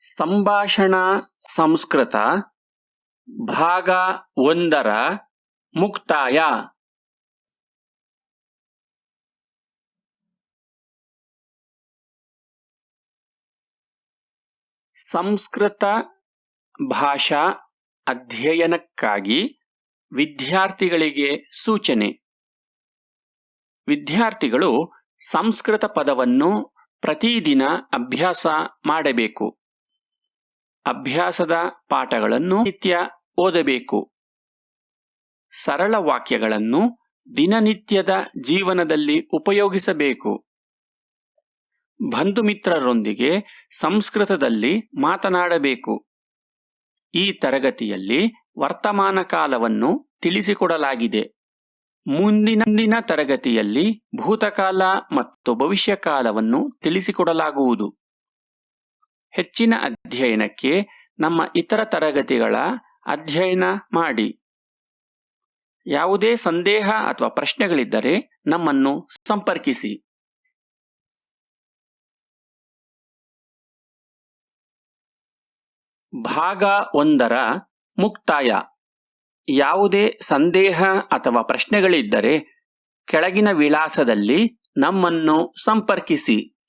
ಸಂಭಾಷಣಾ ಸಂಸ್ಕೃತ ಭಾಗ ಒಂದರ ಮುಕ್ತಾಯ. ಸಂಸ್ಕೃತ ಭಾಷಾ ಅಧ್ಯಯನಕ್ಕಾಗಿ ವಿದ್ಯಾರ್ಥಿಗಳಿಗೆ ಸೂಚನೆ. ವಿದ್ಯಾರ್ಥಿಗಳು ಸಂಸ್ಕೃತ ಪದವನ್ನು ಪ್ರತಿದಿನ ಅಭ್ಯಾಸ ಮಾಡಬೇಕು. ಅಭ್ಯಾಸದ ಪಾಠಗಳನ್ನು ನಿತ್ಯ ಓದಬೇಕು. ಸರಳ ವಾಕ್ಯಗಳನ್ನು ದಿನನಿತ್ಯದ ಜೀವನದಲ್ಲಿ ಉಪಯೋಗಿಸಬೇಕು. ಬಂಧು ಮಿತ್ರರೊಂದಿಗೆ ಸಂಸ್ಕೃತದಲ್ಲಿ ಮಾತನಾಡಬೇಕು. ಈ ತರಗತಿಯಲ್ಲಿ ವರ್ತಮಾನ ಕಾಲವನ್ನು ತಿಳಿಸಿಕೊಡಲಾಗಿದೆ. ಮುಂದಿನ ತರಗತಿಯಲ್ಲಿ ಭೂತಕಾಲ ಮತ್ತು ಭವಿಷ್ಯಕಾಲವನ್ನು ತಿಳಿಸಿಕೊಡಲಾಗುವುದು. ಹೆಚ್ಚಿನ ಅಧ್ಯಯನಕ್ಕೆ ನಮ್ಮ ಇತರ ತರಗತಿಗಳ ಅಧ್ಯಯನ ಮಾಡಿ. ಯಾವುದೇ ಸಂದೇಹ ಅಥವಾ ಪ್ರಶ್ನೆಗಳಿದ್ದರೆ ನಮ್ಮನ್ನು ಸಂಪರ್ಕಿಸಿ. ಭಾಗ ಒಂದರ ಮುಕ್ತಾಯ. ಯಾವುದೇ ಸಂದೇಹ ಅಥವಾ ಪ್ರಶ್ನೆಗಳಿದ್ದರೆ ಕೆಳಗಿನ ವಿಳಾಸದಲ್ಲಿ ನಮ್ಮನ್ನು ಸಂಪರ್ಕಿಸಿ.